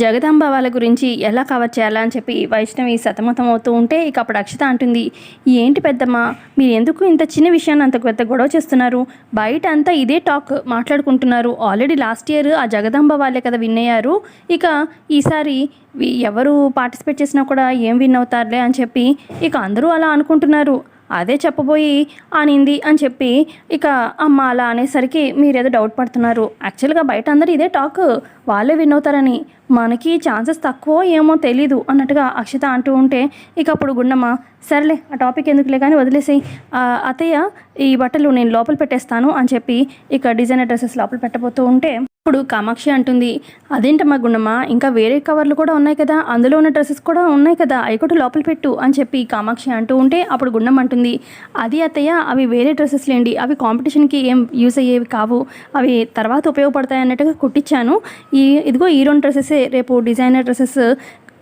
జగదాంబ వాళ్ళ గురించి ఎలా కవర్ చేయాలా అని చెప్పి వైష్ణవి సతమతం అవుతూ ఉంటే ఇక అప్పుడు అక్షత అంటుంది ఏంటి పెద్దమ్మ మీరు ఎందుకు ఇంత చిన్న విషయాన్ని అంత పెద్ద గొడవ చేస్తున్నారు? బయట అంతా ఇదే టాక్ మాట్లాడుకుంటున్నారు. ఆల్రెడీ లాస్ట్ ఇయర్ ఆ జగదాంబ వాళ్ళే కదా విన్ అయ్యారు. ఇక ఈసారి ఎవరు పార్టిసిపేట్ చేసినా కూడా ఏం విన్ అవుతారులే అని చెప్పి ఇక అందరూ అలా అనుకుంటున్నారు. అదే చెప్పబోయి అనింది అని చెప్పి ఇక అమ్మ అలా అనేసరికి మీరేదో డౌట్ పడుతున్నారు. యాక్చువల్గా బయట అందరూ ఇదే టాక్ వాళ్ళే విన్ అవుతారని మనకి ఛాన్సెస్ తక్కువ ఏమో తెలీదు అన్నట్టుగా అక్షిత అంటూ ఉంటే ఇక అప్పుడు గుండమ్మ సరేలే ఆ టాపిక్ ఎందుకులే కానీ వదిలేసేయి. అతయ్య ఈ బట్టలు నేను లోపల పెట్టేస్తాను అని చెప్పి ఇక డిజైనర్ డ్రెస్సెస్ లోపల పెట్టబోతూ ఉంటే ఇప్పుడు కామాక్షి అంటుంది అదేంటమ్మా గుండమ్మ ఇంకా వేరే కవర్లు కూడా ఉన్నాయి కదా? అందులో ఉన్న డ్రెస్సెస్ కూడా ఉన్నాయి కదా? అవి కూడా లోపల పెట్టు అని చెప్పి కామాక్షి అంటూ ఉంటే అప్పుడు గుండమ్మ అంటుంది అది అత్తయ్య అవి వేరే డ్రెస్సెస్ లేండి. అవి కాంపిటీషన్కి ఏం యూస్ అయ్యేవి కావు. అవి తర్వాత ఉపయోగపడతాయి అన్నట్టుగా కుట్టించాను. ఈ ఇదిగో ఈ రెండు డ్రెస్సెసే. రేపు డిజైనర్ డ్రెస్సెస్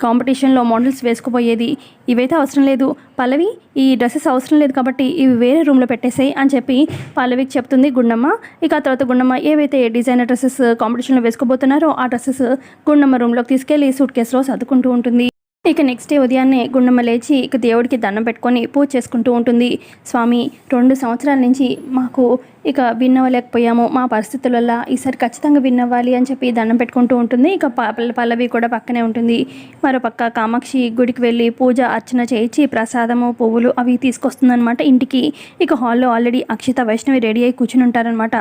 కాంపిటీషన్లో మోడల్స్ వేసుకుపోయేది. ఇవైతే అవసరం లేదు. పల్లవి ఈ డ్రెస్సెస్ అవసరం లేదు కాబట్టి ఇవి వేరే రూమ్లో పెట్టేసాయి అని చెప్పి పల్లవికి చెప్తుంది గుండమ్మ. ఇక ఆ తర్వాత గుండమ్మ ఏవైతే డిజైనర్ డ్రెస్సెస్ కాంపిటీషన్లో వేసుకోబోతున్నారో ఆ డ్రెస్సెస్ గుండమ్మ రూమ్లోకి తీసుకెళ్ళి సూట్ కేసులో సర్దుకుంటూ ఉంటుంది. ఇక నెక్స్ట్ డే ఉదయాన్నే గుండమ్మ లేచి ఇక దేవుడికి దండం పెట్టుకొని పూజ చేసుకుంటూ ఉంటుంది. స్వామి రెండు సంవత్సరాల నుంచి మాకు ఇక విన్ అవ్వలేకపోయాము మా పరిస్థితుల ఈసారి ఖచ్చితంగా విన్ అవ్వాలి అని చెప్పి దండం పెట్టుకుంటూ ఉంటుంది. ఇక ప- పల్లవి కూడా పక్కనే ఉంటుంది. మరో పక్క కామాక్షి గుడికి వెళ్ళి పూజ అర్చన చేయించి ప్రసాదము పువ్వులు అవి తీసుకొస్తుందనమాట ఇంటికి. ఇక హాల్లో ఆల్రెడీ అక్షిత వైష్ణవి రెడీ అయి కూర్చుని ఉంటారనమాట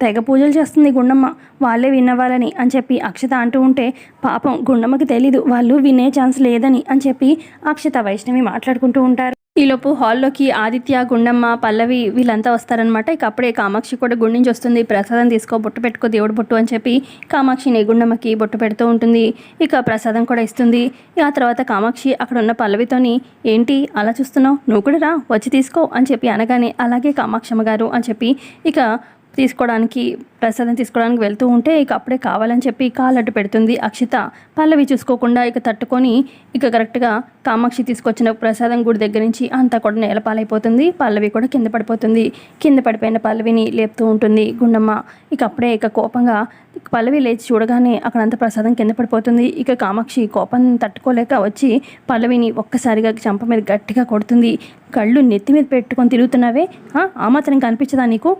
తెగ పూజలు చేస్తుంది గుండమ్మ. వాళ్ళే విన్నవ్వాలని అని చెప్పి అక్షత అంటూ ఉంటే పాపం గుండమ్మకి తెలీదు. వాళ్ళు వినే ఛాన్స్ లేదని అని చెప్పి అక్షత వైష్ణవి మాట్లాడుకుంటూ ఉంటారు. ఈలోపు హాల్లోకి ఆదిత్య గుండమ్మ పల్లవి వీళ్ళంతా వస్తారనమాట ఇక అప్పుడే కామాక్షి కూడా గుడి నుంచి వస్తుంది. ప్రసాదం తీసుకో బొట్టు పెట్టుకో దేవుడు బొట్టు అని చెప్పి కామాక్షిని గుండమ్మకి బొట్టు పెడుతూ ఉంటుంది. ఇక ప్రసాదం కూడా ఇస్తుంది. ఆ తర్వాత కామాక్షి అక్కడ ఉన్న పల్లవితోని ఏంటి? అలా చూస్తున్నావు? నువ్వు కూడా రా వచ్చి తీసుకో అని చెప్పి అనగానే అలాగే కామాక్షమ్మ గారు అని చెప్పి ఇక తీసుకోవడానికి ప్రసాదం తీసుకోవడానికి వెళ్తూ ఉంటే ఇక అప్పుడే కావాలని చెప్పి కాలడ్డు పెడుతుంది అక్షిత. పల్లవి చూసుకోకుండా ఇక తట్టుకొని ఇక కరెక్ట్గా కామాక్షి తీసుకొచ్చిన ప్రసాదం గుడి దగ్గర నుంచి అంతా కూడా నేలపాలైపోతుంది పల్లవి కూడా కింద పడిపోతుంది. కింద పడిపోయిన పల్లవిని లేపుతూ ఉంటుంది గుండమ్మ. ఇక అప్పుడే ఇక కోపంగా పల్లవి లేచి చూడగానే అక్కడంతా ప్రసాదం కింద పడిపోతుంది. ఇక కామాక్షి కోపం తట్టుకోలేక వచ్చి పల్లవిని ఒక్కసారిగా చంప మీద గట్టిగా కొడుతుంది. కళ్ళు నెత్తి మీద పెట్టుకొని తిరుగుతున్నావే? ఆ? ఆ మాత్రం కనిపించదా నీకు?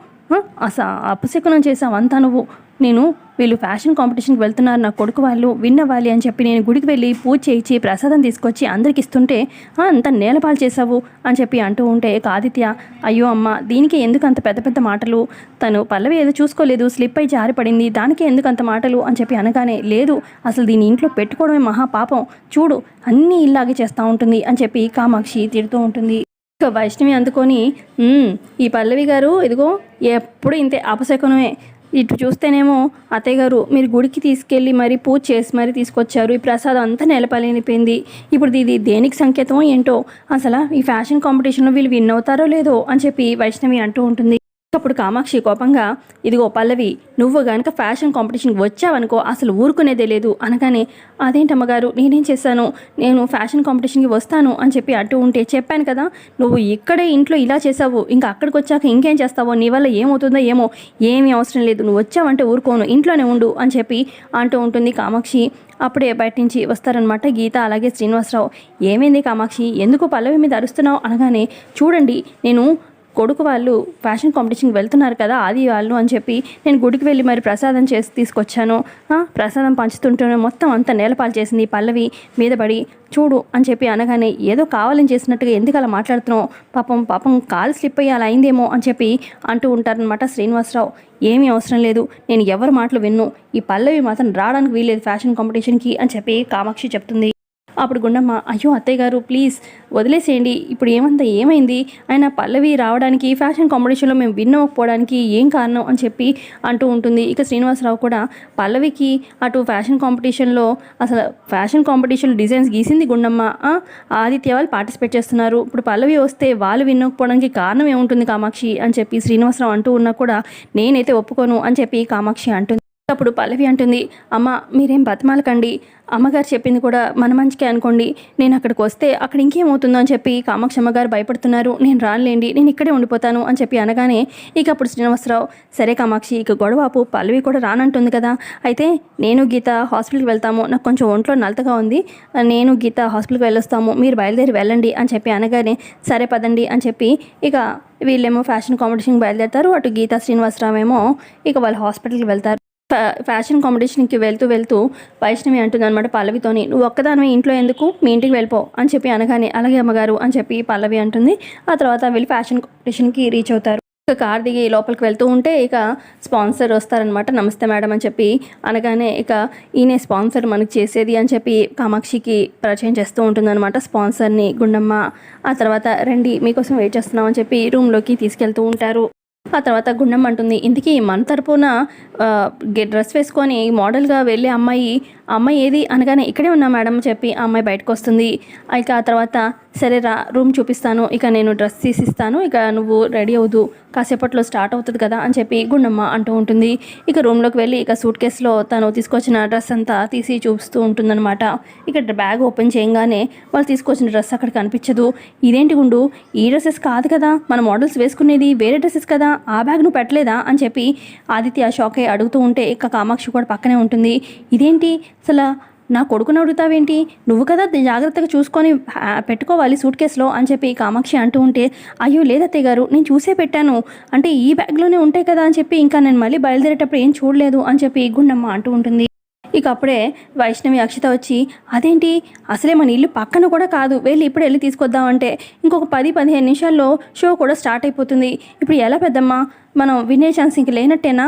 అస అపశకునం చేసావు అంతా నువ్వు. నేను వీళ్ళు ఫ్యాషన్ కాంపిటీషన్కి వెళ్తున్నారు నా కొడుకు వాళ్ళు విన్ అవ్వాలి అని చెప్పి నేను గుడికి వెళ్ళి పూజ చేయించి ప్రసాదం తీసుకొచ్చి అందరికి ఇస్తుంటే అంత నేలపాలు చేసావు అని చెప్పి అంటూ ఉంటే కాదిత్య ఆదిత్య అయ్యో అమ్మ దీనికి ఎందుకు అంత పెద్ద పెద్ద మాటలు? తను పల్లవి ఏదో చూసుకోలేదు స్లిప్ అయి జారిపడింది దానికి ఎందుకు అంత మాటలు? అని చెప్పి అనగానే లేదు అసలు దీని ఇంట్లో పెట్టుకోవడమే మహా పాపం. చూడు అన్నీ ఇలాగే చేస్తూ ఉంటుంది అని చెప్పి కామాక్షి తిడుతూ ఉంటుంది. ఇక వైష్ణవి అందుకొని ఈ పల్లవి గారు ఇదిగో ఎప్పుడు ఇంతే అపశకునమే. ఇటు చూస్తేనేమో అత్తయ్య గారు మీరు గుడికి తీసుకెళ్ళి మరి పూజ చేసి మరి తీసుకొచ్చారు. ఈ ప్రసాదం అంతా నెలపలేనిపోయింది ఇప్పుడు ఇది దేనికి సంకేతం ఏంటో? అసలు ఈ ఫ్యాషన్ కాంపిటీషన్లో వీళ్ళు విన్ అవుతారో లేదో? అని చెప్పి వైష్ణవి అంటూ ఉంటుంది. అప్పుడు కామాక్షి కోపంగా ఇదిగో పల్లవి నువ్వు గనక ఫ్యాషన్ కాంపిటీషన్కి వచ్చావనుకో అసలు ఊరుకునేదే లేదు. అనగానే అదేంటమ్మగారు నేనేం చేశాను? నేను ఫ్యాషన్ కాంపిటీషన్కి వస్తాను అని చెప్పి అటు ఉంటే చెప్పాను కదా నువ్వు ఇక్కడే ఇంట్లో ఇలా చేసావు ఇంకా అక్కడికి వచ్చాక ఇంకేం చేస్తావో నీ వల్ల ఏమవుతుందో ఏమో ఏమీ అవసరం లేదు నువ్వు వచ్చావంటే ఊరుకోను ఇంట్లోనే ఉండు అని చెప్పి అంటూ ఉంటుంది కామాక్షి. అప్పుడే బయట నుంచి వస్తారనమాట గీత అలాగే శ్రీనివాసరావు. ఏమైంది కామాక్షి? ఎందుకు పల్లవి మీద అరుస్తున్నావు? అనగానే చూడండి నేను కొడుకు వాళ్ళు ఫ్యాషన్ కాంపిటీషన్కి వెళ్తున్నారు కదా ఆది వాళ్ళు అని చెప్పి నేను గుడికి వెళ్ళి మరి ప్రసాదం చేసి తీసుకొచ్చాను. ప్రసాదం పంచుతుంటేనే మొత్తం అంతా నేలపాలు చేసింది పల్లవి మీద పడి చూడు అని చెప్పి అనగానే ఏదో కావాలని చేసినట్టుగా ఎందుకు అలా మాట్లాడుతున్నావు? పాపం పాపం కాలు స్లిప్ అయ్యి అలా అయిందేమో అని చెప్పి అంటూ ఉంటారనమాట శ్రీనివాసరావు. ఏమీ అవసరం లేదు నేను ఎవరి మాటలు విన్ను ఈ పల్లవి మాత్రం రావడానికి వీల్లేదు ఫ్యాషన్ కాంపిటీషన్కి అని చెప్పి కామాక్షి చెప్తుంది. అప్పుడు గుండమ్మ అయ్యో అత్తయ్య గారు ప్లీజ్ వదిలేసేయండి. ఇప్పుడు ఏమంత ఏమైంది? ఆయన పల్లవి రావడానికి ఫ్యాషన్ కాంపిటీషన్లో మేము విన్ అవ్వకపోవడానికి ఏం కారణం? అని చెప్పి అంటూ ఉంటుంది. ఇక శ్రీనివాసరావు కూడా పల్లవికి అటు ఫ్యాషన్ కాంపిటీషన్లో అసలు ఫ్యాషన్ కాంపిటీషన్ డిజైన్స్ గీసింది గుండమ్మ. ఆదిత్య వాళ్ళు పార్టిసిపేట్ చేస్తున్నారు. ఇప్పుడు పల్లవి వస్తే వాళ్ళు విన్ అవ్వకపోవడానికి కారణం ఏముంటుంది కామాక్షి? అని చెప్పి శ్రీనివాసరావు అంటూ ఉన్నా కూడా నేనైతే ఒప్పుకోను అని చెప్పి కామాక్షి అంటుంది. అప్పుడు పల్లవి అంటుంది అమ్మ మీరేం బతమాలకండి. అమ్మగారు చెప్పింది కూడా మన మంచికే అనుకోండి. నేను అక్కడికి వస్తే అక్కడ ఇంకేమవుతుందో అని చెప్పి కామాక్షమ్మ గారు భయపడుతున్నారు. నేను రానులేండి నేను ఇక్కడే ఉండిపోతాను అని చెప్పి అనగానే ఇక అప్పుడు శ్రీనివాసరావు సరే కామాక్షి ఇక గొడవపు పల్లవి కూడా రానంటుంది కదా. అయితే నేను గీత హాస్పిటల్కి వెళ్తాము. నాకు కొంచెం ఒంట్లో నలతగా ఉంది. నేను గీత హాస్పిటల్కి వెళ్ళొస్తాము. మీరు బయలుదేరి వెళ్ళండి అని చెప్పి అనగానే సరే పదండి అని చెప్పి ఇక వీళ్ళేమో ఫ్యాషన్ కాంపిటీషన్కి బయలుదేరుతారు. అటు గీతా శ్రీనివాసరావు ఏమో ఇక వాళ్ళు హాస్పిటల్కి వెళ్తారు. ఫ్యాషన్ కాంపిటీషన్కి వెళ్తూ వెళ్తూ వైష్ణవి అంటుంది అనమాట పల్లవితోని నువ్వు ఒక్కదానివే ఇంట్లో ఎందుకు? మీ ఇంటికి వెళ్ళిపో అని చెప్పి అనగానే అలాగే అమ్మగారు అని చెప్పి పల్లవి అంటుంది. ఆ తర్వాత వెళ్ళి ఫ్యాషన్ కాంపిటీషన్కి రీచ్ అవుతారు. ఇక కార్ దిగి లోపలికి వెళ్తూ ఉంటే ఇక స్పాన్సర్ వస్తారనమాట నమస్తే మేడం అని చెప్పి అనగానే ఇక ఈయనే స్పాన్సర్ మనకి చేసేది అని చెప్పి కామాక్షికి పరిచయం చేస్తూ ఉంటుందన్నమాట స్పాన్సర్ని. గుండమ్మ ఆ తర్వాత రండి మీకోసం వెయిట్ చేస్తున్నాం అని చెప్పి రూమ్లోకి తీసుకెళ్తూ ఉంటారు. ఆ తర్వాత గుండం అంటుంది. ఇంతకీ మన తరపున గె- డ్రెస్ వేసుకొని మోడల్గా వెళ్ళే అమ్మాయి అమ్మాయి ఏది? అనగానే ఇక్కడే ఉన్నా మేడం చెప్పి ఆ అమ్మాయి బయటకు వస్తుంది ఇక ఆ తర్వాత సరే రా రూమ్ చూపిస్తాను ఇక నేను డ్రెస్ తీసిస్తాను ఇక నువ్వు రెడీ అవుదు కాసేపట్లో స్టార్ట్ అవుతుంది కదా అని చెప్పి గుండమ్మ అంటూ ఉంటుంది. ఇక రూమ్లోకి వెళ్ళి ఇక సూట్ కేసులో తను తీసుకొచ్చిన డ్రెస్ అంతా తీసి చూపిస్తూ ఉంటుందన్నమాట. ఇక బ్యాగ్ ఓపెన్ చేయగానే వాళ్ళు తీసుకొచ్చిన డ్రెస్ అక్కడ కనిపించదు. ఇదేంటి గుండు? ఈ డ్రెస్సెస్ కాదు కదా మన మోడల్స్ వేసుకునేది వేరే డ్రెస్సెస్ కదా ఆ బ్యాగ్ నువ్వు పెట్టలేదా అని చెప్పి ఆదిత్య షాక్ అయ్యి అడుగుతూ ఉంటే ఇక కామాక్షి కూడా పక్కనే ఉంటుంది. ఇదేంటి? అసలు నా కొడుకును అడుగుతావేంటి? నువ్వు కదా జాగ్రత్తగా చూసుకొని పెట్టుకోవాలి సూట్ కేసులో అని చెప్పి కామాక్షి అంటూ ఉంటే అయ్యో లేదత్తయ్య గారు నేను చూసే పెట్టాను. అంటే ఈ బ్యాగ్లోనే ఉంటాయి కదా అని చెప్పి ఇంకా నేను మళ్ళీ బయలుదేరేటప్పుడు ఏం చూడలేదు అని చెప్పి గుండమ్మ అంటూ ఉంటుంది. ఇక అప్పుడే వైష్ణవి అక్షిత వచ్చి అదేంటి? అసలే మన ఇల్లు పక్కన కూడా కాదు. వెళ్ళి ఇప్పుడు వెళ్ళి తీసుకొద్దామంటే ఇంకొక పది పదిహేను నిమిషాల్లో షో కూడా స్టార్ట్ అయిపోతుంది. ఇప్పుడు ఎలా పెద్దమ్మా? మనం వినయ్ ఛాన్స్ ఇంక లేనట్టేనా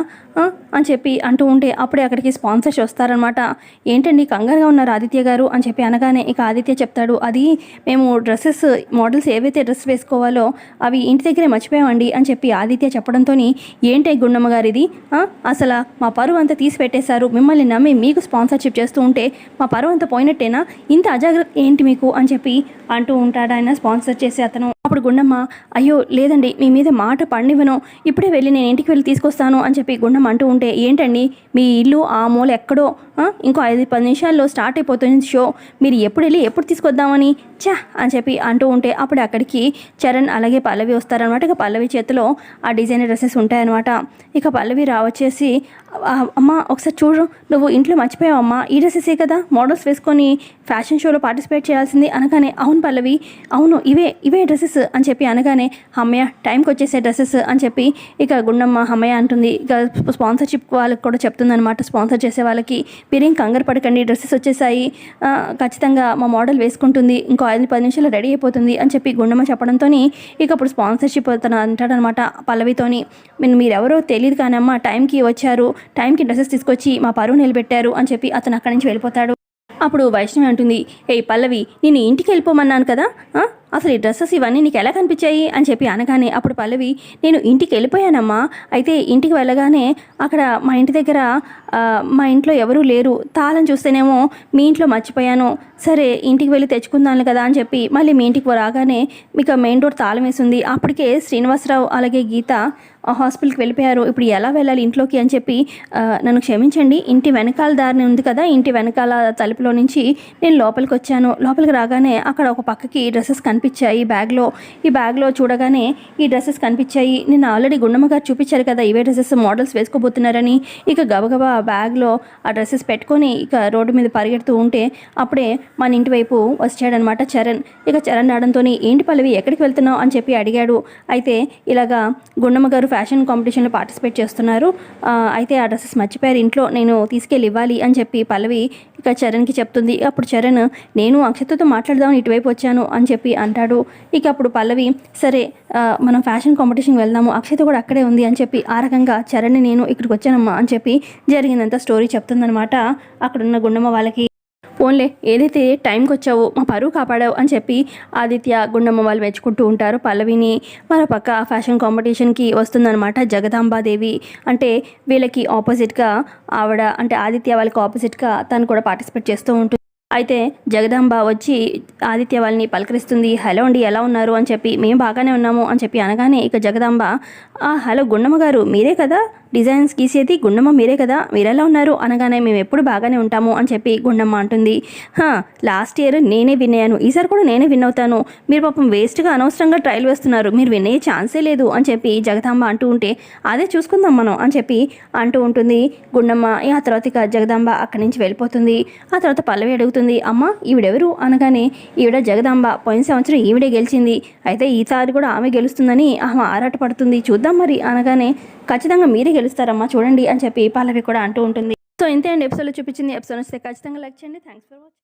అని చెప్పి అంటూ ఉంటే అప్పుడే అక్కడికి స్పాన్సర్స్ వస్తారనమాట ఏంటండి కంగారుగా ఉన్నారు ఆదిత్య గారు? అని చెప్పి అనగానే ఇక ఆదిత్య చెప్తాడు అది మేము డ్రెస్సెస్ మోడల్స్ ఏవైతే డ్రెస్ వేసుకోవాలో అవి ఇంటి దగ్గరే మర్చిపోయామండి అని చెప్పి ఆదిత్య చెప్పడంతో ఏంటి గుండమ్మ గారిది? ఇది అసలు మా పరువు అంతా తీసి పెట్టేశారు. మిమ్మల్ని నమ్మి మీకు స్పాన్సర్షిప్ చేస్తూ ఉంటే మా పరువు అంతా పోయినట్టేనా? ఇంత అజాగ్రత్త ఏంటి మీకు? అని చెప్పి అంటూ ఉంటాడు ఆయన స్పాన్సర్ చేసే అతను. అప్పుడు గుండమ్మ అయ్యో లేదండి మీ మీద మాట పండివను ఇప్పుడే వెళ్ళి నేను ఇంటికి వెళ్ళి తీసుకొస్తాను అని చెప్పి గుండమ్మ అంటూ ఉంటే ఏంటండి మీ ఇల్లు ఆ మూల ఎక్కడో? ఇంకో ఐదు పది నిమిషాల్లో స్టార్ట్ అయిపోతుంది షో. మీరు ఎప్పుడు వెళ్ళి ఎప్పుడు తీసుకొద్దామని? చా అని చెప్పి అంటూ ఉంటే అప్పుడు అక్కడికి చరణ్ అలాగే పల్లవి వస్తారనమాట ఇక పల్లవి చేతిలో ఆ డిజైనర్ డ్రెస్సెస్ ఉంటాయన్నమాట. ఇక పల్లవి రావచ్చేసి అమ్మ ఒకసారి చూడు. నువ్వు ఇంట్లో మర్చిపోయావమ్మా ఈ డ్రెస్సెసే కదా మోడల్స్ వేసుకొని ఫ్యాషన్ షోలో పార్టిసిపేట్ చేయాల్సింది అనగానే అవును పల్లవి అవును ఇవే ఇవే డ్రెస్సెస్ అని చెప్పి అనగానే అమ్మయ్య టైంకి వచ్చేసే డ్రెస్సెస్ అని చెప్పి ఇక గుండమ్మ అమ్మయ్య అంటుంది. ఇక స్పాన్సర్షిప్ వాళ్ళకి కూడా చెప్తుందనమాట స్పాన్సర్ చేసే వాళ్ళకి. మీరేం కంగారు పడకండి డ్రెస్సెస్ వచ్చేసాయి. ఖచ్చితంగా మా మోడల్ వేసుకుంటుంది. ఇంకో ఐదు పది నిమిషాలు రెడీ అయిపోతుంది అని చెప్పి గుండమ్మ చెప్పడంతో ఇక అప్పుడు స్పాన్సర్షిప్ తను అంటాడనమాట పల్లవితోని. "మీరు- మీరెవరో తెలియదు కానీ అమ్మ టైంకి వచ్చారు. టైంకి డ్రెస్సెస్ తీసుకొచ్చి మా పరువు నిలబెట్టారు అని చెప్పి అతను అక్కడి నుంచి వెళ్ళిపోతాడు. అప్పుడు వైష్ణవి అంటుంది ఏ పల్లవి నేను ఇంటికి వెళ్ళిపోమన్నాను కదా? అసలు ఈ డ్రెస్సెస్ ఇవన్నీ నీకు ఎలా కనిపించాయి? అని చెప్పి అనగానే అప్పుడు పల్లవి నేను ఇంటికి వెళ్ళిపోయానమ్మా. అయితే ఇంటికి వెళ్ళగానే అక్కడ మా ఇంటి దగ్గర మా ఇంట్లో ఎవరూ లేరు. తాళం చూస్తేనేమో మీ ఇంట్లో మర్చిపోయాను. సరే ఇంటికి వెళ్ళి తెచ్చుకుందాను కదా? అని చెప్పి మళ్ళీ మీ ఇంటికి రాగానే మీకు మెయిన్ డోర్ తాళం వేసింది. అప్పటికే శ్రీనివాసరావు అలాగే గీత హాస్పిటల్కి వెళ్ళిపోయారు. ఇప్పుడు ఎలా వెళ్ళాలి ఇంట్లోకి అని చెప్పి నన్ను క్షమించండి. ఇంటి వెనకాల దారిని ఉంది కదా ఇంటి వెనకాల తలుపులో నుంచి నేను లోపలికి వచ్చాను. లోపలికి రాగానే అక్కడ ఒక పక్కకి డ్రెస్సెస్ కనిపించాయి బ్యాగ్లో. ఈ బ్యాగ్లో చూడగానే ఈ డ్రెస్సెస్ కనిపించాయి. నేను ఆల్రెడీ గుండమ్మ గారు చూపించారు కదా ఇవే డ్రెస్సెస్ మోడల్స్ వేసుకోబోతున్నారని. ఇక గబగబా ఆ బ్యాగ్లో ఆ డ్రెస్సెస్ పెట్టుకొని ఇక రోడ్డు మీద పరిగెడుతూ ఉంటే అప్పుడే మన ఇంటి వైపు వచ్చాడనమాట చరణ్. ఇక చరణ్ రావడంతో ఏంటి పల్లవి ఎక్కడికి వెళ్తున్నావు? అని చెప్పి అడిగాడు. అయితే ఇలాగా గుండమ్మ గారు ఫ్యాషన్ కాంపిటీషన్లో పార్టిసిపేట్ చేస్తున్నారు. అయితే ఆ డ్రెస్సెస్ మర్చిపోయారు. ఇంట్లో నేను తీసుకెళ్ళి ఇవ్వాలి అని చెప్పి పల్లవి ఇక చరణ్కి చెప్తుంది. అప్పుడు చరణ్ నేను అక్షతతో మాట్లాడదామని ఇటువైపు వచ్చాను అని చెప్పి అంటాడు. ఇక అప్పుడు పల్లవి సరే మనం ఫ్యాషన్ కాంపిటీషన్కి వెళ్దాము. అక్షత కూడా అక్కడే ఉంది అని చెప్పి ఆ రకంగా చరణ్ నేను ఇక్కడికి వచ్చానమ్మా అని చెప్పి జరిగిందంతా స్టోరీ చెప్తుందనమాట అక్కడున్న గుండమ్మ వాళ్ళకి ఫోన్లే ఏదైతే టైంకి వచ్చావో మా పరువు కాపాడావు అని చెప్పి ఆదిత్య గుండమ్మ వాళ్ళు మెచ్చుకుంటూ ఉంటారు. పల్లవిని మరోపక్క ఫ్యాషన్ కాంపిటీషన్కి వస్తుందన్నమాట జగదాంబాదేవి. అంటే వీళ్ళకి ఆపోజిట్గా ఆవిడ అంటే ఆదిత్య వాళ్ళకి ఆపోజిట్గా తను కూడా పార్టిసిపేట్ చేస్తూ ఉంటుంది అయితే జగదాంబ వచ్చి ఆదిత్య వాళ్ళని పలకరిస్తుంది హలో అండి ఎలా ఉన్నారు? అని చెప్పి మేము బాగానే ఉన్నాము అని చెప్పి అనగానే ఇక జగదాంబ "ఆ, హలో గుండమ్మ గారు మీరే కదా? డిజైన్స్ గీసేది గుండమ్మ మీరే కదా? మీరెలా ఉన్నారు? అనగానే మేము ఎప్పుడు బాగానే ఉంటాము అని చెప్పి గుండమ్మ అంటుంది. లాస్ట్ ఇయర్ నేనే విన్ అయ్యాను ఈసారి కూడా నేనే విన్ అవుతాను. మీరు పాపం వేస్ట్గా అనవసరంగా ట్రయల్ వేస్తున్నారు మీరు విన్ అయ్యే ఛాన్సే లేదు అని చెప్పి జగదాంబ అంటూ ఉంటే అదే చూసుకుందాం మనం అని చెప్పి అంటూ ఉంటుంది గుండమ్మ. ఆ తర్వాత ఇక జగదాంబ అక్కడి నుంచి వెళ్ళిపోతుంది. ఆ తర్వాత పల్లవి అడుగుతుంది అమ్మ ఈవిడెవరు? అనగానే ఈవిడ జగదాంబ పోయిన సంవత్సరం ఈవిడే గెలిచింది. అయితే ఈసారి కూడా ఆమె గెలుస్తుందని ఆమె ఆరాటపడుతుంది చూద్దాం మరి అనగానే ఖచ్చితంగా మీరే గెలుస్తారమ్మా చూడండి అని చెప్పి పల్లవి కూడా అంటూ ఉంటుంది. సో ఇంతే అండి ఎపిసోడ్లో చూపించింది. ఎపిసోడ్ వస్తే ఖచ్చితంగా లైక్ చేయండి. Thanks for watching